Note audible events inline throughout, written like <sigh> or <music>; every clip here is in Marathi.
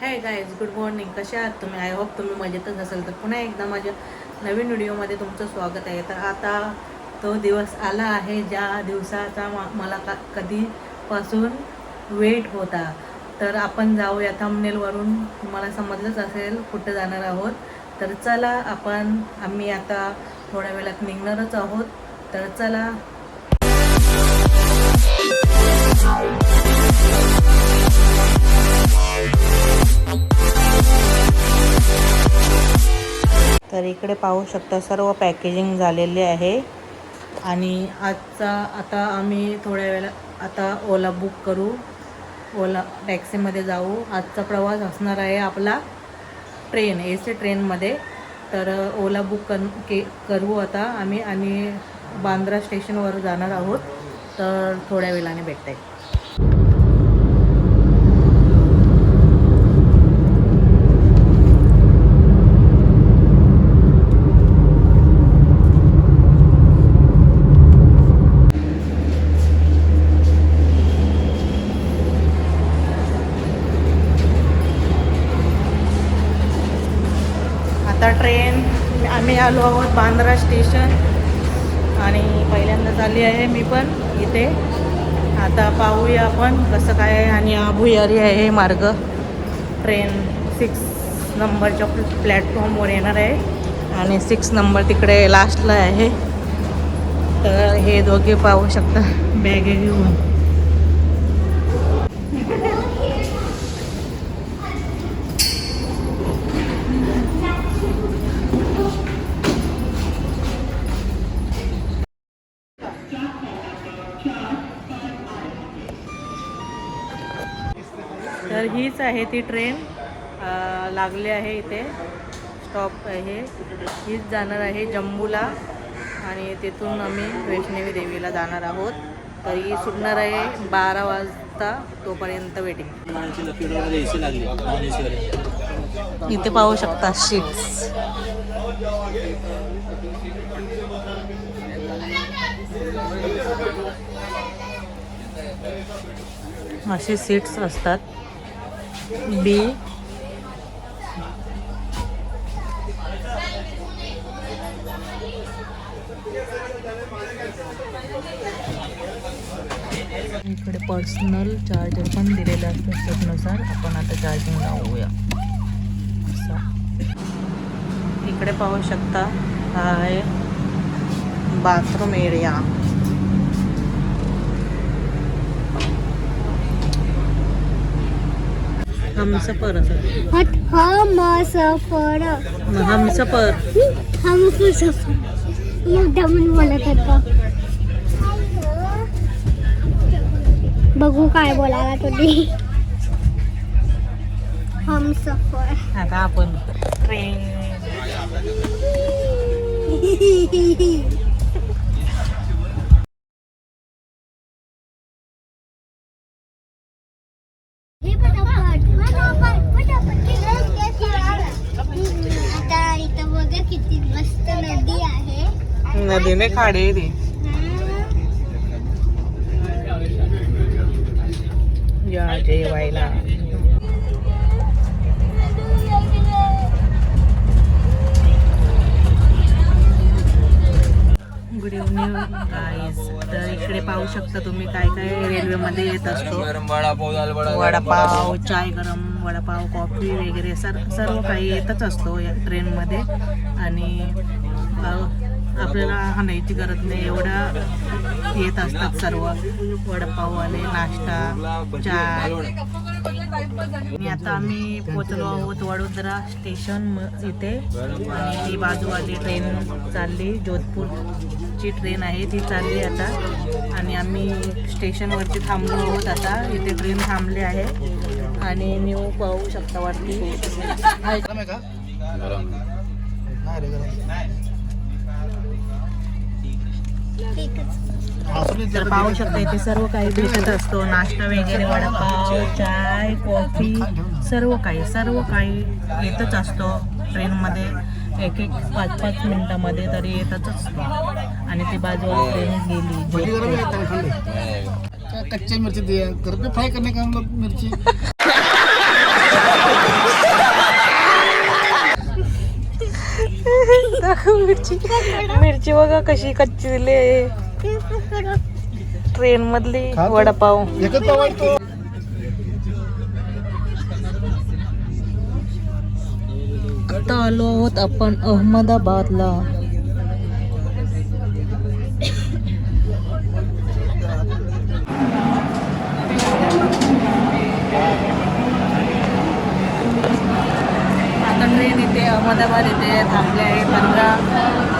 हॅय गाईज गुड मॉर्निंग कसे आहात तुम्ही? आय होप तुम्ही मजेतच असेल. तर पुन्हा एकदा माझ्या नवीन व्हिडिओमध्ये तुमचं स्वागत आहे. तर आता तो दिवस आला आहे ज्या दिवसाचा मा- मला का कधीपासून वेट होता. तर आपण जाऊया थंबनेलवरून तुम्हाला समजलंच असेल कुठं जाणार आहोत. तर चला आपण आम्ही आता थोड्या वेळात निघणारच आहोत. तर चला. तर इकडे पाहू शकता सर्व पॅकेजिंग झालेले आहे. आणि आजचा आता आम्ही थोड्या वेळा आता ओला बुक करू. ओला टॅक्सीमध्ये जाऊ. आजचा प्रवास असणार आहे आपला ट्रेन ए सी ट्रेनमध्ये. तर ओला बुक कर के करू आता आम्ही आणि बांद्रा स्टेशनवर जाणार आहोत. तर थोड्या वेळाने भेटत. आता ट्रेन आम्ही आलो आहोत बांद्रा स्टेशन आणि पहिल्यांदा आली आहे मी पण इथे. आता पाहूया आपण कसं काय आहे आणि अभुयारी आहे हे मार्ग. ट्रेन सिक्स नंबरच्या प्लॅटफॉर्मवर येणार आहे. आणि सिक्स नंबर तिकडे लास्टला आहे. तर हे दोघे पाहू शकता. बॅगे घेऊन. हीच आहे ती ट्रेन लागली आहे इथे. स्टॉप आहे. हीच जाणार आहे जम्बूला आणि तिथून आम्ही वैष्णवी देवीला जाणार आहोत. तर ही सुटणार आहे बारा वाजता तोपर्यंत वेटिंग इथे पाहू शकता शीट्स. असे सीट्स असतात. बी इकडे पर्सनल चार्जर पण दिलेलं असतं त्यानुसार आपण आता चार्जिंग लावूया असं. इकडे पाहू शकता हा आहे बाथरूम एरिया हमसफर असं हट हम सफर हम सफर एकदा म्हणून बोलत होता बघू काय बोलायला तुम्ही. हम सफर आता आपण ट्रेन <laughs> हे पटापट पटापट पटापट आता इथं बघा किती मस्त नदी आहे नदीने खाडे ती. या जेवायला. गुड इव्हनिंग गाईज तर इकडे पाहू शकता तुम्ही काय काय रेल्वेमध्ये येत असतो. वडापाव चाय गरम वडापाव कॉफी वगैरे सर सर्व काही येतच असतो या ट्रेनमध्ये आणि अ, आपल्याला हाणायची गरज नाही. एवढा येत असतात सर्व. वडापाववाले नाश्ता चाय आणि आता आम्ही पोचलो आहोत वडोदरा स्टेशन म- इथे. आणि ही बाजूवाली ट्रेन चालली. जोधपूरची ट्रेन आहे. ती चालली आता. आणि आम्ही स्टेशनवरती थांबलो आहोत आता. इथे ट्रेन थांबली आहे. आणि न्यू पाहू शकता आहे तर पाहू शकता इथे सर्व काही भेटत असतो. नाश्ता वगैरे वडापाव चाय कॉफी सर्व काही सर्व काही येतच असतो. ट्रेनमध्ये एक एक पाच पाच मिनिटामध्ये तरी येतच असतो. आणि ती बाजूला ट्रेन गेली. कच्ची मिरची फ्राय करणे का मिरची? दाखव मिरची. मिरची बघा कशी कच्ची दिली आहे ट्रेन मधली वडापाव. आता आलो आहोत आपण अहमदाबादला. आता ट्रेन इथे अहमदाबाद थांबले आहे. पंधरा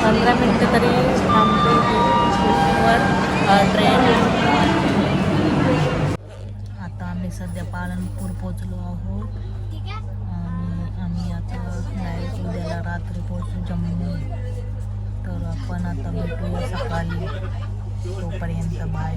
पंधरा मिनटं तरी थांबते. वर ट्रेन आता आम्ही सध्या पालनपूर पोचलो आहोत. आणि आम्ही आता डायरेक्ट उद्याला रात्री पोचू जम्मू तर आपण आता भेटूया सकाळी. तोपर्यंत बाय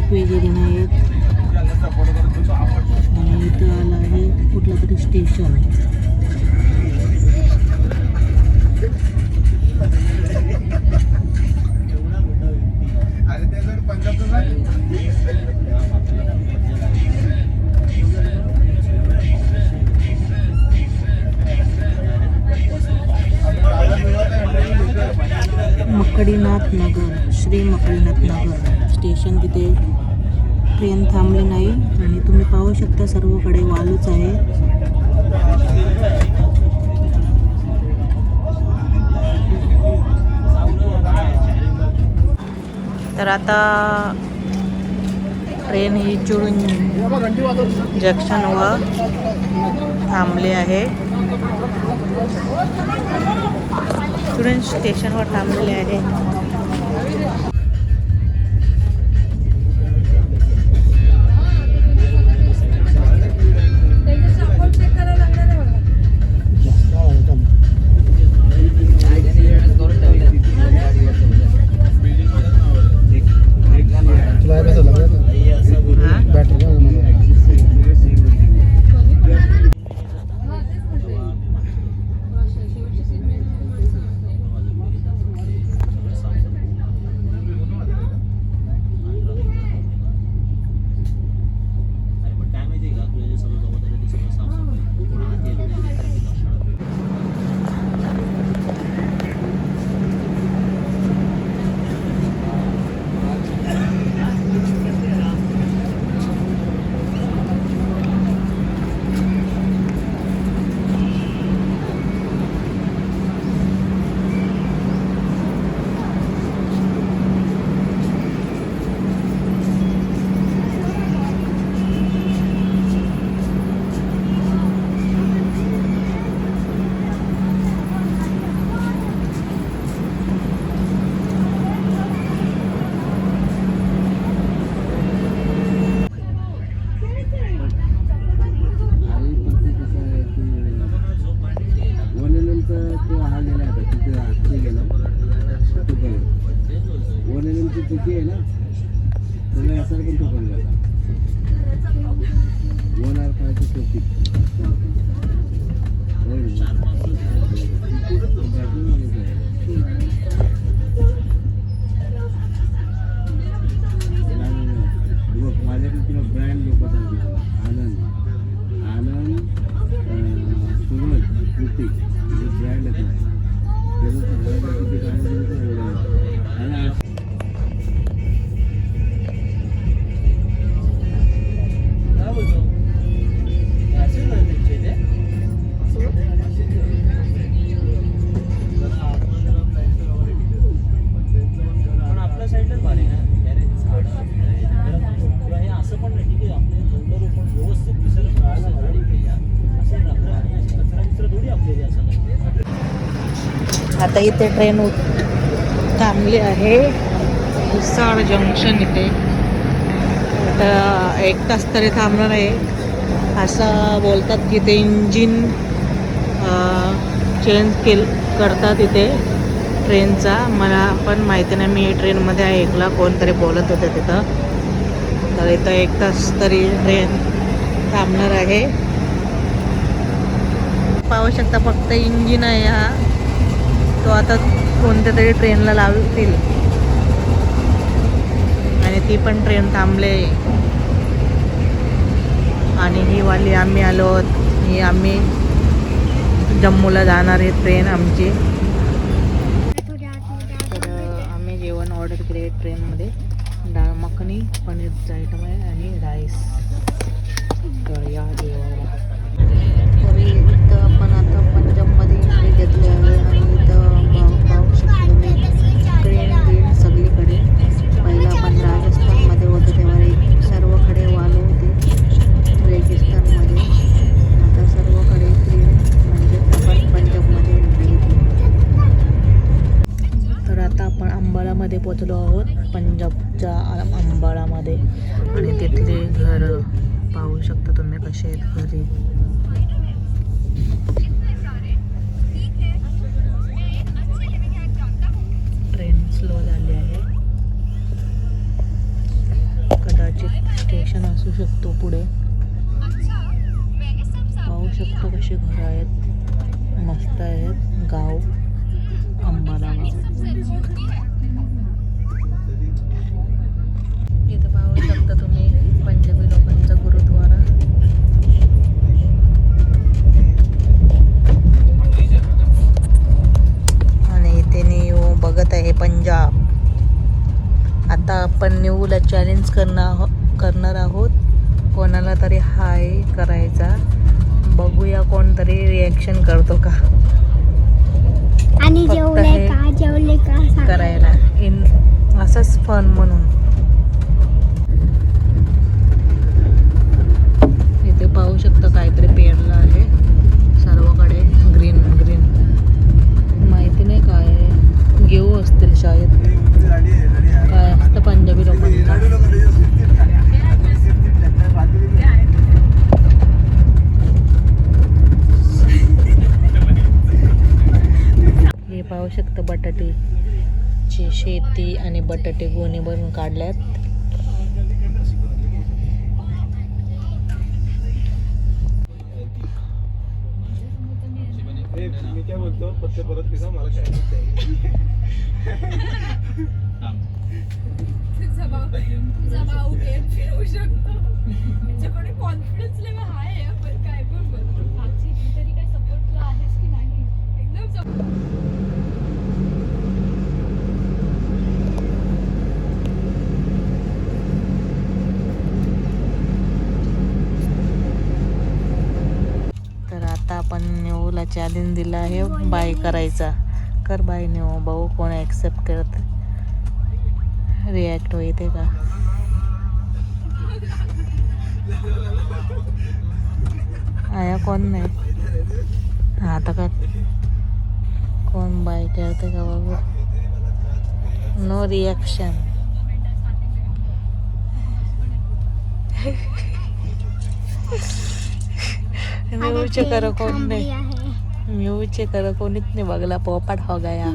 पीक वगैरे नाही आहेत आणि इथं आलं आहे कुठलं तरी स्टेशन ट्रेन थांबली नाही आणि तुम्ही पाहू शकता सर्वकडे वालूच आहे. तर आता ट्रेन ही चिडून जंक्शनवर थांबली आहे. चिडून स्टेशनवर थांबलेले आहे. वननंतर आहे ना? त्याला असं पण तो पण आता इथे ट्रेन थांबली आहे. विसाळ जंक्शन इथे. आता एक तास तरी थांबणार आहे. असं बोलतात की ते इंजिन चेंज केल करतात इथे ट्रेनचा मला पण माहिती नाही मी ट्रेनमध्ये ऐकला कोणतरी बोलत होते तिथं. तर इथं एक तास तरी ट्रेन थांबणार आहे. पाहू शकता फक्त इंजिन आहे हा. तो आता कोणत्या तरी ट्रेनला लावतील. आणि ती पण ट्रेन थांबले. आणि ही वाली आम्ही आलो ही आम्ही जम्मूला जाणार आहे ट्रेन आमची. तर आम्ही जेवण ऑर्डर केले ट्रेनमध्ये डाळ मखनी पनीरचं आयटम आहे आणि राईस तर या जेवायला. तर आपण आता पंजाबमध्ये घेतले आहे आणि इथं पाहू पाहू शकतो तुम्ही ग्रीन ग्रीन सगळीकडे पहिला आपण राजस्थानमध्ये होतो तेव्हा एक सर्वकडे वालू होते रेगिस्तानमध्ये आता सर्वकडे ग्रीन म्हणजे आपण पंजाबमध्ये एंट्री घेतली तर आता आपण अंबाळामध्ये पोचलो आहोत पंजाबच्या अंबाळामध्ये. आणि तिथले घर पाहू शकता तुम्ही कसे आहेत घरी. ट्रेन स्लो झाली आहे. कदाचित स्टेशन असू शकतो पुढे. पाहू शकतो कसे घर आहेत. चॅलेंज करणार करणार आहोत. कोणाला तरी हाय करायचा. बघूया कोणतरी रिॲक्शन करतो का. आणि फक्त जेवले का जेवले का सांगा. करायला. इन असंच फन म्हणून. इथे पाहू शकता काहीतरी पेरलं आहे. सर्वकडे ग्रीन ग्रीन माहिती नाही काय आहे. घेऊ असतील शाळेत काय असतं पंजाबी लोकांना हे पाहू शकता बटाट्याची शेती आणि बटाटे गोणी भरून काढल्यात <laughs> मी काय बोलतो पत्ते परत पिसा मला काय माहीत कॉन्फिडन्स लेवल हाय आहे पण काय पण बोलतो आजची तरी काय सपोर्टला आहेस की नाही एकदम तर आता आपण चॅलेंज दिला आहे. बाय करायचा. कर बाय न्यू भाऊ. कोण ॲक्सेप्ट करत रिॲक्ट होते का? आया कोण नाही? हा आता का? कोण बाय करते का बघू नो रिॲक्शन कर कोण नाही. म्यूचे कर कोणीच नाही बघला पोपाट हो गया।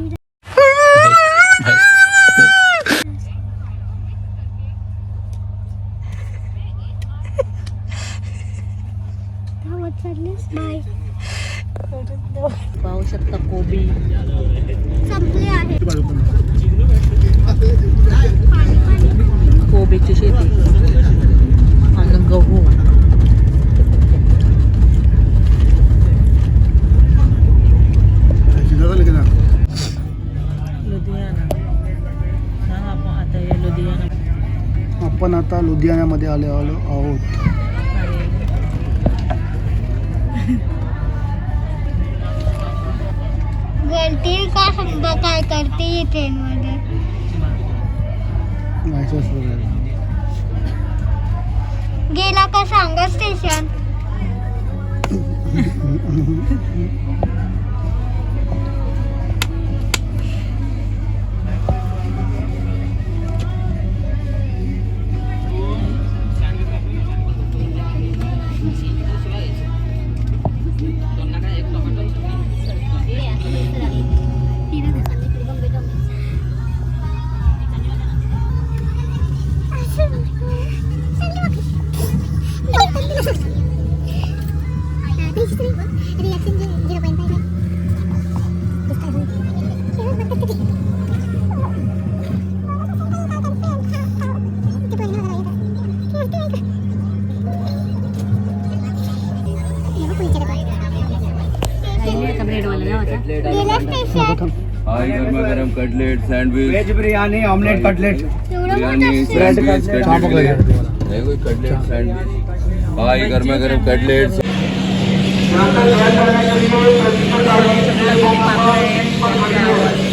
पाहू शकता कोबी। संपले आहे कोबीची शेती आणि गहू लुधियाना सांग आपण आता हे लुधियाना आपण आता लुधियानामध्ये आले आलो आहोत. गलती का समजा काय करते ट्रेन मध्ये? माहितीच वगैरे गेला का सांगा स्टेशन गरमा गरम cutlet sandwich veg biryani omelette cutlet biryani bread sandwich cutlet हा बघा कटलेट इकडे. हे कोई कटलेट सँडविच हाय गरमा गरम कटलेट नाही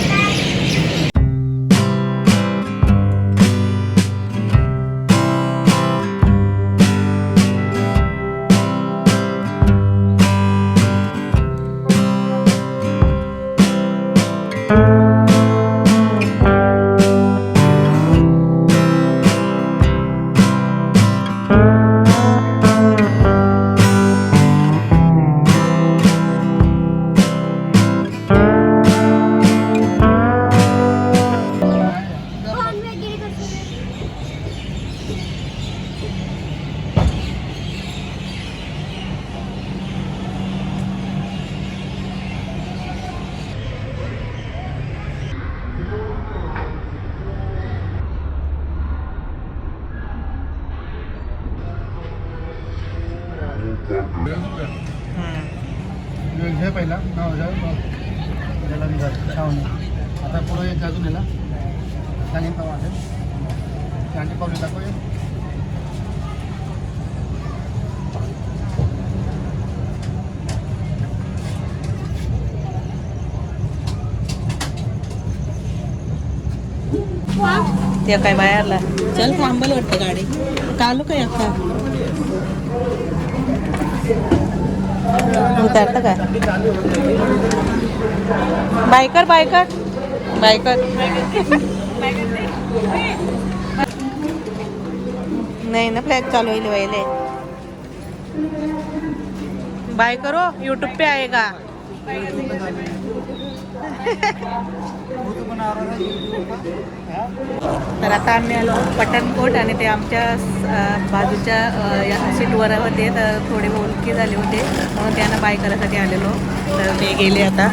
त्यांनी पावले दाखवूया ते काय बाहेरला चल थांबल वाटतं गाडी कालू काय अख्खा उतरतं काय बायकर बायकर बायकर नाही ना फ्लॅग चालू होईल वहिले बाय करो यूट्यूब पे आहे का तर आता आम्ही आलो पठाणकोट आणि ते आमच्या बाजूच्या या सीटवर होते तर थोडे ओळखी झाले होते. म्हणून त्यांना बाय करायसाठी आलेलो. तर ते गेले आता.